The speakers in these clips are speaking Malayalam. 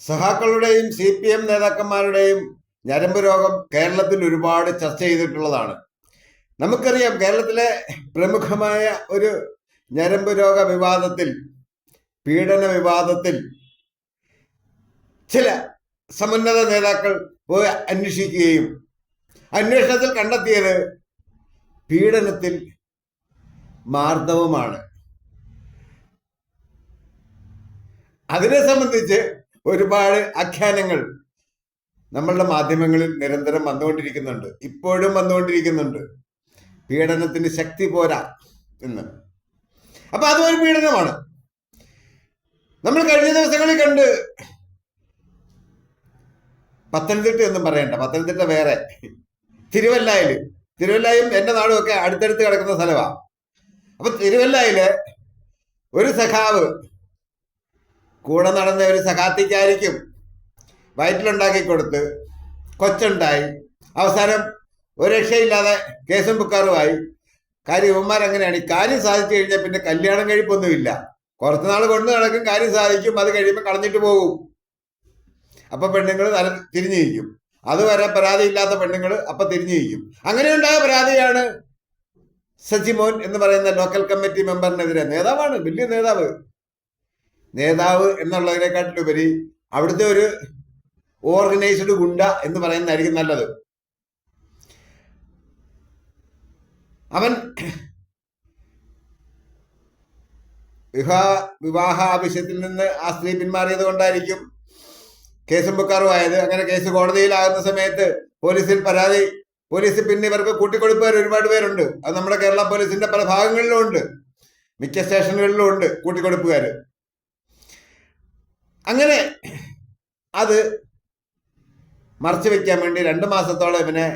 സഹാക്കളുടെയും സി പി എം നേതാക്കന്മാരുടെയും ഞരമ്പ് രോഗം കേരളത്തിൽ ഒരുപാട് ചർച്ച ചെയ്തിട്ടുള്ളതാണ്. നമുക്കറിയാം കേരളത്തിലെ പ്രമുഖമായ ഒരു ഞരമ്പ് രോഗ വിവാദത്തിൽ പീഡന വിവാദത്തിൽ ചില സമുന്നത നേതാക്കൾ പോയി അന്വേഷിക്കുകയും അന്വേഷണത്തിൽ കണ്ടെത്തിയത് പീഡനത്തിൽ മാർദ്ദവമാണ്. അതിനെ സംബന്ധിച്ച് ഒരുപാട് ആഖ്യാനങ്ങൾ നമ്മളുടെ മാധ്യമങ്ങളിൽ നിരന്തരം വന്നുകൊണ്ടിരിക്കുന്നുണ്ട്. ഇപ്പോഴും വന്നുകൊണ്ടിരിക്കുന്നുണ്ട്. പീഡനത്തിന്റെ ശക്തി പോരാ എന്ന്. അപ്പൊ അതും ഒരു പീഡനമാണ്. നമ്മൾ കഴിഞ്ഞ ദിവസങ്ങളിൽ കണ്ട് പത്തനംതിട്ട ഒന്നും പറയണ്ട. പത്തനംതിട്ട വേറെ. തിരുവല്ലായിൽ. തിരുവല്ലായും എന്റെ നാടും ഒക്കെ അടുത്തടുത്ത് കിടക്കുന്ന സ്ഥലമാണ് അപ്പൊ തിരുവല്ലായിൽ ഒരു സഖാവ് കൂടെ നടന്ന ഒരു സഖാത്തിക്കായിരിക്കും വയറ്റിലുണ്ടാക്കി കൊടുത്ത് കൊച്ചുണ്ടായി. അവസാനം ഒരു രക്ഷയില്ലാതെ കേസും ബുക്കാറുമായി കാര്യം ഇവന്മാർ അങ്ങനെയാണ് ഈ കാര്യം സാധിച്ചു കഴിഞ്ഞാൽ പിന്നെ കല്യാണം കഴിപ്പൊന്നുമില്ല. കുറച്ച് നാൾ കൊണ്ട് നടക്കും കാര്യം സാധിക്കും. അത് കഴിയുമ്പോൾ കളഞ്ഞിട്ട് പോകും. അപ്പൊ പെണ്ണുങ്ങൾ തല തിരിഞ്ഞു നിൽക്കും അതുവരെ പരാതി ഇല്ലാത്ത പെണ്ണുങ്ങൾ അപ്പൊ തിരിഞ്ഞിരിക്കും. അങ്ങനെയുണ്ടായ പരാതിയാണ് സജിമോൻ എന്ന് പറയുന്ന ലോക്കൽ കമ്മിറ്റി മെമ്പറിനെതിരെ നേതാവാണ്. വലിയ നേതാവ്. നേതാവ് എന്നുള്ളതിനെക്കാട്ടിലുപരി അവിടുത്തെ ഒരു ഓർഗനൈസ്ഡ് ഗുണ്ട എന്ന് പറയുന്നതായിരിക്കും നല്ലത്. അവൻ വിവാഹ വിവാഹ ആവശ്യത്തിൽ നിന്ന് ആ സ്ത്രീ പിന്മാറിയത് കൊണ്ടായിരിക്കും കേസും ബുക്കാറുമായത് അങ്ങനെ കേസ് കോടതിയിലാകുന്ന സമയത്ത് പോലീസിൽ പരാതി പോലീസ് പിന്നെ ഇവർക്ക് കൂട്ടിക്കൊടുപ്പുകാർ ഒരുപാട് പേരുണ്ട്. അത് നമ്മുടെ കേരള പോലീസിന്റെ പല ഭാഗങ്ങളിലും ഉണ്ട്. മിക്ക സ്റ്റേഷനുകളിലും ഉണ്ട് കൂട്ടിക്കൊടുപ്പുകാർ അങ്ങനെ അത് മറച്ചു വെക്കാൻ വേണ്ടി രണ്ട് മാസത്തോളം ഇവനെ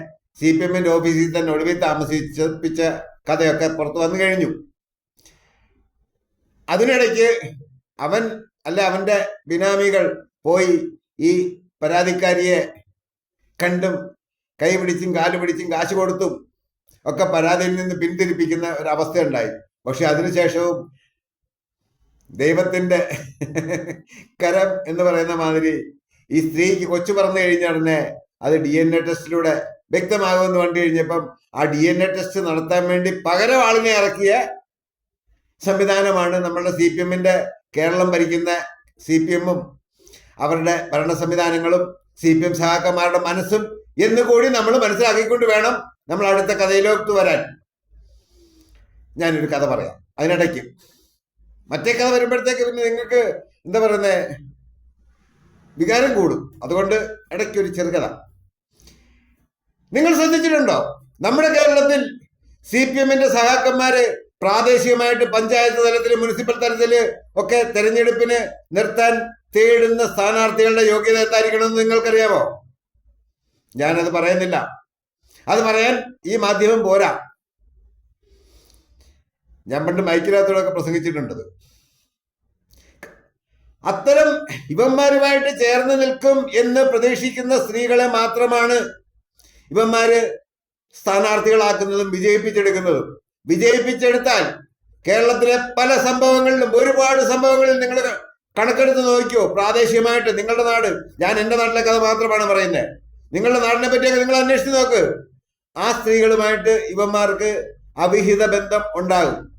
സി പി എമ്മിന്റെ ഓഫീസിൽ തന്നെ ഒളിവിൽ താമസിപ്പിച്ച കഥയൊക്കെ പുറത്തു വന്നു കഴിഞ്ഞു. അതിനിടയ്ക്ക് അവൻ അല്ല അവന്റെ ബിനാമികൾ പോയി ഈ പരാതിക്കാരിയെ കണ്ടും കൈ പിടിച്ചും കാൽ പിടിച്ചും കാശ് കൊടുത്തും ഒക്കെ പരാതിയിൽ നിന്ന് പിന്തിരിപ്പിക്കുന്ന ഒരവസ്ഥയുണ്ടായി പക്ഷെ അതിനുശേഷവും ദൈവത്തിന്റെ കരം എന്ന് പറയുന്ന മാതിരി ഈ സ്ത്രീക്ക് കൊച്ചു പറഞ്ഞു കഴിഞ്ഞ ഉടനെ അത് ഡി എൻ എ ടെസ്റ്റിലൂടെ വ്യക്തമാകുമെന്ന് കണ്ടു കഴിഞ്ഞപ്പം ആ ഡി എൻ എ ടെസ്റ്റ് നടത്താൻ വേണ്ടി പകരം ആളിനെ ഇറക്കിയ സംവിധാനമാണ് നമ്മളുടെ സി പി എമ്മിന്റെ കേരളം ഭരിക്കുന്ന സി പി എമ്മും അവരുടെ ഭരണ സംവിധാനങ്ങളും സി പി എം സഹാക്കന്മാരുടെ മനസ്സും എന്ന് കൂടി നമ്മൾ മനസ്സിലാക്കിക്കൊണ്ട് വേണം നമ്മൾ അടുത്ത കഥയിലേക്ക് വരാൻ. ഞാനൊരു കഥ പറയാം. അതിനിടയ്ക്ക് മറ്റേ കഥ വരുമ്പോഴത്തേക്ക് പിന്നെ നിങ്ങൾക്ക് എന്താ പറയുന്നേ? വികാരം കൂടും. അതുകൊണ്ട് ഇടയ്ക്ക് ഒരു ചെറുകഥ. നിങ്ങൾ ശ്രദ്ധിച്ചിട്ടുണ്ടോ? നമ്മുടെ കേരളത്തിൽ സി പി എമ്മിന്റെ സഹാക്കന്മാര് പ്രാദേശികമായിട്ട് പഞ്ചായത്ത് തലത്തിൽ മുനിസിപ്പൽ തലത്തിൽ ഒക്കെ തെരഞ്ഞെടുപ്പിന് നിർത്താൻ തേടുന്ന സ്ഥാനാർത്ഥികളുടെ യോഗ്യത എന്തായിരിക്കണമെന്ന് നിങ്ങൾക്കറിയാമോ ഞാനത് പറയുന്നില്ല. അത് പറയാൻ ഈ മാധ്യമം പോരാ. ഞാൻ പണ്ട് മൈക്കിനകത്തോടൊക്കെ പ്രസംഗിച്ചിട്ടുണ്ടത് അത്തരം ഇവന്മാരുമായിട്ട് ചേർന്ന് നിൽക്കും എന്ന് പ്രതീക്ഷിക്കുന്ന സ്ത്രീകളെ മാത്രമാണ് ഇവന്മാര് സ്ഥാനാർത്ഥികളാക്കുന്നതും വിജയിപ്പിച്ചെടുക്കുന്നതും. വിജയിപ്പിച്ചെടുത്താൽ കേരളത്തിലെ പല സംഭവങ്ങളിലും ഒരുപാട് സംഭവങ്ങളിൽ നിങ്ങൾ കണക്കെടുത്ത് നോക്കിയോ? പ്രാദേശികമായിട്ട് നിങ്ങളുടെ നാട് ഞാൻ എന്റെ നാട്ടിലെ കഥ മാത്രമാണ് പറയുന്നത്. നിങ്ങളുടെ നാടിനെ പറ്റിയൊക്കെ നിങ്ങൾ അന്വേഷിച്ച് നോക്ക്. ആ സ്ത്രീകളുമായിട്ട് ഇവന്മാർക്ക് അവിഹിത ബന്ധം ഉണ്ടാകും.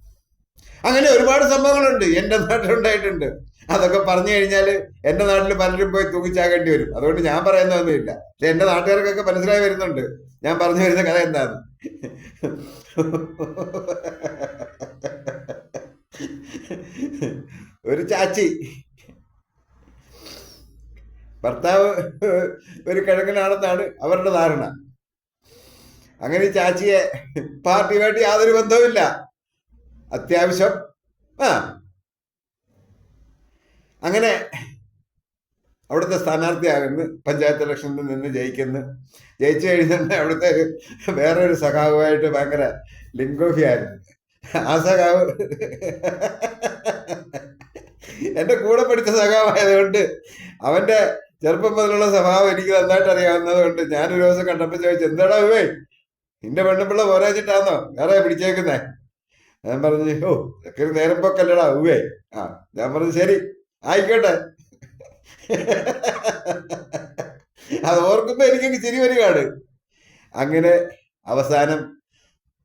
അങ്ങനെ ഒരുപാട് സംഭവങ്ങളുണ്ട്. എന്റെ നാട്ടിലുണ്ടായിട്ടുണ്ട്. അതൊക്കെ പറഞ്ഞു കഴിഞ്ഞാൽ എന്റെ നാട്ടിൽ പലരും പോയി തൂങ്ങിച്ചാകേണ്ടി വരും. അതുകൊണ്ട് ഞാൻ പറയുന്നതൊന്നുമില്ല പക്ഷെ എന്റെ നാട്ടുകാർക്കൊക്കെ മനസ്സിലായി വരുന്നുണ്ട്. ഞാൻ പറഞ്ഞു വരുന്ന കഥ എന്താണ് ഒരു ചാച്ചി. ഭർത്താവ് ഒരു കിഴങ്ങനാണെന്നാണ് അവരുടെ ധാരണ. അങ്ങനെ ചാച്ചിയെ പാർട്ടിയുമായിട്ട് യാതൊരു ബന്ധവുമില്ല. അത്യാവശ്യം. ആ. അങ്ങനെ അവിടുത്തെ സ്ഥാനാർത്ഥിയാകുന്നു. പഞ്ചായത്ത് ഇലക്ഷനിൽ നിന്ന് ജയിക്കുന്നു. ജയിച്ചു കഴിഞ്ഞിട്ട് അവിടുത്തെ വേറെ ഒരു സഖാവുമായിട്ട് ഭയങ്കര ലിംഗോഫി ആയിരുന്നു ആ സഖാവ് എന്റെ കൂടെ പഠിച്ച സഖാവായതുകൊണ്ട് അവന്റെ ചെറുപ്പം മുതലുള്ള സ്വഭാവം എനിക്ക് നന്നായിട്ട് അറിയാവുന്നത് കൊണ്ട് ഞാനൊരു ദിവസം കണ്ടപ്പോൾ ചോദിച്ചു എന്താടാ ഇവേ നിന്റെ പെണ്ണുപിള്ള പോരാച്ചിട്ടാന്നോ വേറെ പിടിച്ചേക്കുന്നേ? ഞാൻ പറഞ്ഞു ഓ ഇതൊക്കെ ഒരു നേരം പോക്കല്ലടാ ഉവേ ആ ഞാൻ പറഞ്ഞു ശരി ആയിക്കോട്ടെ. അത് ഓർക്കുമ്പോ എനിക്ക് ചിരി വരികയാണ്. അങ്ങനെ അവസാനം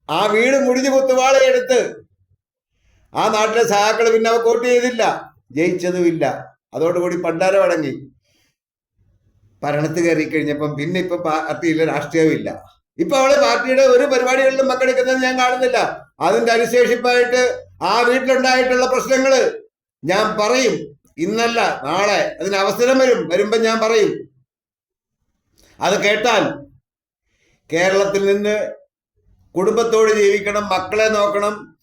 ആ വീട് മുടിഞ്ഞു കുത്തുവാളയെടുത്ത് ആ നാട്ടിലെ സഹാക്കൾ പിന്നെ അവ വോട്ട് ചെയ്തില്ല ജയിച്ചതുമില്ല. അതോടുകൂടി പണ്ടാരം അടങ്ങി. ഭരണത്ത് കയറി കഴിഞ്ഞപ്പം പിന്നെ ഇപ്പൊ പാർട്ടിയില്ല രാഷ്ട്രീയമില്ല ഇപ്പൊ അവളെ പാർട്ടിയുടെ ഒരു പരിപാടികളിലും പങ്കെടുക്കുന്നത് ഞാൻ കാണുന്നില്ല. അതിന്റെ അനുശേഷിപ്പായിട്ട് ആ വീട്ടിലുണ്ടായിട്ടുള്ള പ്രശ്നങ്ങൾ ഞാൻ പറയും. ഇന്നല്ല നാളെ അതിന് അവസരം വരും. വരുമ്പോ ഞാൻ പറയും. അത് കേട്ടാൽ കേരളത്തിൽ നിന്ന് കുടുംബത്തോട് ജീവിക്കണം മക്കളെ നോക്കണം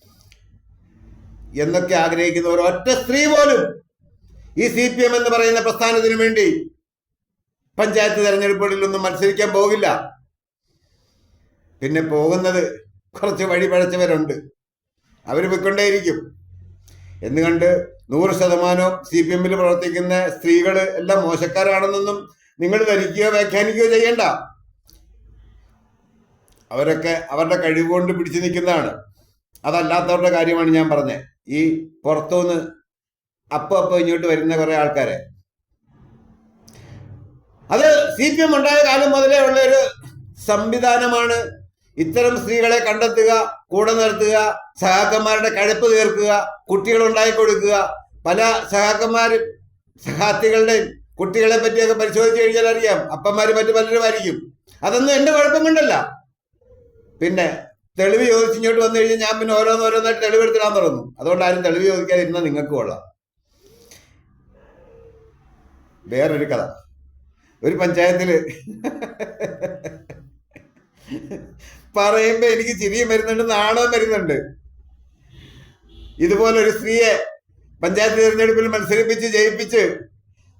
എന്നൊക്കെ ആഗ്രഹിക്കുന്ന ഒരു ഒറ്റ സ്ത്രീ പോലും ഈ സി പി എം എന്ന് പറയുന്ന പ്രസ്ഥാനത്തിന് വേണ്ടി പഞ്ചായത്ത് തെരഞ്ഞെടുപ്പുകളിലൊന്നും മത്സരിക്കാൻ പോകില്ല. പിന്നെ പോകുന്നത് കുറച്ച് വഴി പഴച്ചവരുണ്ട്. അവർ പോയിക്കൊണ്ടേയിരിക്കും. എന്നുകണ്ട് നൂറ് ശതമാനവും സി പി എമ്മിൽ പ്രവർത്തിക്കുന്ന സ്ത്രീകൾ എല്ലാം മോശക്കാരാണെന്നൊന്നും നിങ്ങൾ ധരിക്കുകയോ വ്യാഖ്യാനിക്കുകയോ ചെയ്യണ്ട. അവരൊക്കെ അവരുടെ കഴിവുകൊണ്ട് പിടിച്ചു നിൽക്കുന്നതാണ്. അതല്ലാത്തവരുടെ കാര്യമാണ് ഞാൻ പറഞ്ഞത് ഈ പുറത്തുനിന്ന് അപ്പൊ അപ്പൊ ഇങ്ങോട്ട് വരുന്ന കുറെ ആൾക്കാരെ. അത് സി പി എം ഉണ്ടായ കാലം മുതലേ ഉള്ള ഒരു സംവിധാനമാണ് ഇത്തരം സ്ത്രീകളെ കണ്ടെത്തുക കൂടെ നിർത്തുക സഹാക്കന്മാരുടെ കഴുപ്പ് തീർക്കുക കുട്ടികൾ ഉണ്ടാക്കി കൊടുക്കുക. പല സഹാക്കന്മാരും സഹാർത്ഥികളുടെയും കുട്ടികളെ പറ്റിയൊക്കെ പരിശോധിച്ച് കഴിഞ്ഞാൽ അറിയാം. അപ്പന്മാര് മറ്റു പലരും ആയിരിക്കും. അതൊന്നും എന്റെ കുഴപ്പം കൊണ്ടല്ല. പിന്നെ തെളിവ് ചോദിച്ച് ഇങ്ങോട്ട് വന്നു കഴിഞ്ഞാൽ ഞാൻ പിന്നെ ഓരോന്നോരോന്നായിട്ട് തെളിവെടുത്തിടാൻ തുടങ്ങും. അതുകൊണ്ട് ആരും തെളിവ് ചോദിക്കാതിരുന്നാൽ നിങ്ങൾക്ക് കൊള്ളാം. വേറൊരു കഥ. ഒരു പഞ്ചായത്തിൽ പറയുമ്പോ എനിക്ക് ചിരിയും വരുന്നുണ്ട് നാണവും വരുന്നുണ്ട്. ഇതുപോലെ ഒരു സ്ത്രീയെ പഞ്ചായത്ത് തിരഞ്ഞെടുപ്പിൽ മത്സരിപ്പിച്ച് ജയിപ്പിച്ച്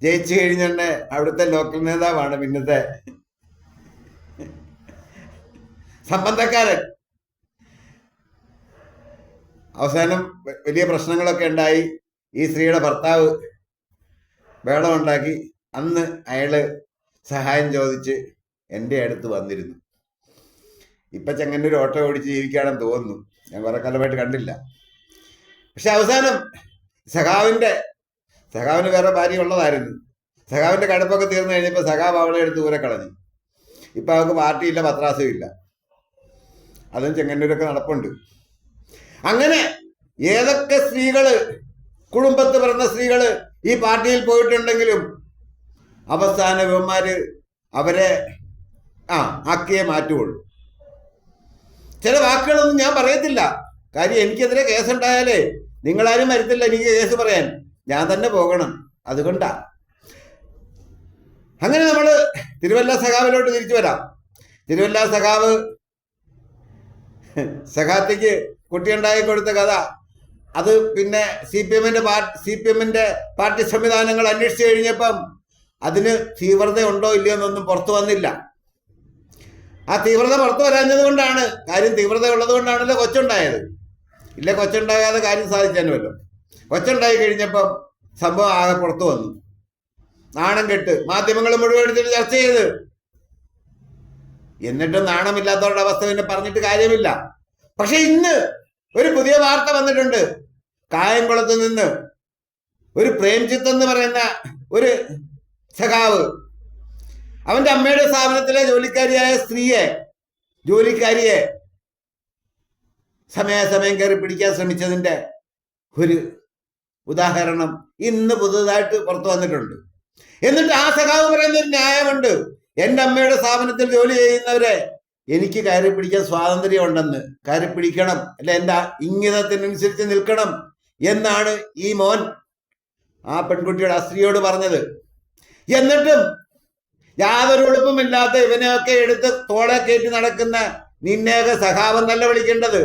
ജയിച്ചു കഴിഞ്ഞന്നെ അവിടുത്തെ ലോക്കൽ നേതാവാണ് പിന്നത്തെ സംബന്ധക്കാരൻ. അവസാനം വലിയ പ്രശ്നങ്ങളൊക്കെ ഉണ്ടായി. ഈ സ്ത്രീയുടെ ഭർത്താവ് വേളമുണ്ടാക്കി അന്ന് അയാൾ സഹായം ചോദിച്ച് എന്റെ അടുത്ത് വന്നിരുന്നു. ഇപ്പൊ ചെങ്ങന്നൂർ ഓട്ടോ ഓടിച്ച് ജീവിക്കുകയാണെന്ന് തോന്നുന്നു. ഞാൻ കുറെ കാലമായിട്ട് കണ്ടില്ല. പക്ഷെ അവസാനം സഖാവിന്റെ സഖാവിന് വേറെ ഭാര്യ ഉള്ളതായിരുന്നു. സഖാവിന്റെ കടുപ്പൊക്കെ തീർന്നു കഴിഞ്ഞപ്പോൾ സഖാവ് അവളെ എടുത്ത് ദൂരെ കളഞ്ഞു. ഇപ്പൊ അവൾക്ക് പാർട്ടിയില്ല പത്രാസും ഇല്ല. അതും ചെങ്ങന്നൂരൊക്കെ നടപ്പുണ്ട്. അങ്ങനെ ഏതൊക്കെ സ്ത്രീകൾ കുടുംബത്ത് പിറന്ന സ്ത്രീകൾ ഈ പാർട്ടിയിൽ പോയിട്ടുണ്ടെങ്കിലും അവസാന ഇവന്മാര് അവരെ ആ ആക്കിയേ മാറ്റുള്ളൂ ചില വാക്കുകളൊന്നും ഞാൻ പറയത്തില്ല. കാര്യം എനിക്കെതിരെ കേസുണ്ടായാലേ നിങ്ങളാരും വരത്തില്ല എനിക്ക് കേസ് പറയാൻ. ഞാൻ തന്നെ പോകണം. അതുകൊണ്ടാ. അങ്ങനെ നമ്മൾ തിരുവല്ല സഖാവിലോട്ട് തിരിച്ചു വരാം. തിരുവല്ല സഖാവ് സഖാത്തിക്ക് കുട്ടിയുണ്ടായി കൊടുത്ത കഥ. അത് പിന്നെ സി പി എമ്മിന്റെ സി പി എമ്മിന്റെ പാർട്ടി സംവിധാനങ്ങൾ അന്വേഷിച്ചു കഴിഞ്ഞപ്പം അതിന് തീവ്രത ഉണ്ടോ ഇല്ലയോ എന്നൊന്നും പുറത്തു വന്നില്ല. ആ തീവ്രത പുറത്തു വരാഞ്ഞത് കൊണ്ടാണ്. കാര്യം തീവ്രത ഉള്ളത് കൊണ്ടാണല്ലോ കൊച്ചുണ്ടായത്. ഇല്ല കൊച്ചുണ്ടാകാതെ കാര്യം സാധിച്ചാലുമല്ലോ കൊച്ചുണ്ടായി കഴിഞ്ഞപ്പം സംഭവം ആകെ പുറത്തു വന്നു. നാണം കെട്ട് മാധ്യമങ്ങൾ മുഴുവൻ എടുത്തിട്ട് ചർച്ച ചെയ്ത്. എന്നിട്ടും നാണമില്ലാത്തവരുടെ അവസ്ഥ പിന്നെ പറഞ്ഞിട്ട് കാര്യമില്ല. പക്ഷെ ഇന്ന് ഒരു പുതിയ വാർത്ത വന്നിട്ടുണ്ട്. കായംകുളത്ത് നിന്ന് ഒരു പ്രേംജിത്ത് എന്ന് പറയുന്ന ഒരു സഖാവ് അവന്റെ അമ്മയുടെ സ്ഥാപനത്തിലെ ജോലിക്കാരിയായ സ്ത്രീയെ ജോലിക്കാരിയെ സമയാസമയം കയറി പിടിക്കാൻ ശ്രമിച്ചതിന്റെ ഒരു ഉദാഹരണം ഇന്ന് പുതുതായിട്ട് പുറത്തു വന്നിട്ടുണ്ട്. എന്നിട്ട് ആ സഖാവ് പറയുന്ന ഒരു ന്യായമുണ്ട്. എന്റെ അമ്മയുടെ സ്ഥാപനത്തിൽ ജോലി ചെയ്യുന്നവരെ എനിക്ക് കയറി പിടിക്കാൻ സ്വാതന്ത്ര്യം ഉണ്ടെന്ന് കയറി പിടിക്കണം. അല്ല എന്റെ ഇംഗിതത്തിനനുസരിച്ച് നിൽക്കണം എന്നാണ് ഈ മോൻ ആ പെൺകുട്ടിയുടെ ആ സ്ത്രീയോട് പറഞ്ഞത്. എന്നിട്ടും യാതൊരു എളുപ്പമില്ലാത്ത ഇവനെയൊക്കെ എടുത്ത് തോളെ കയറ്റി നടക്കുന്ന നിന്നെയൊക്കെ നല്ല വിളിക്കേണ്ടത്!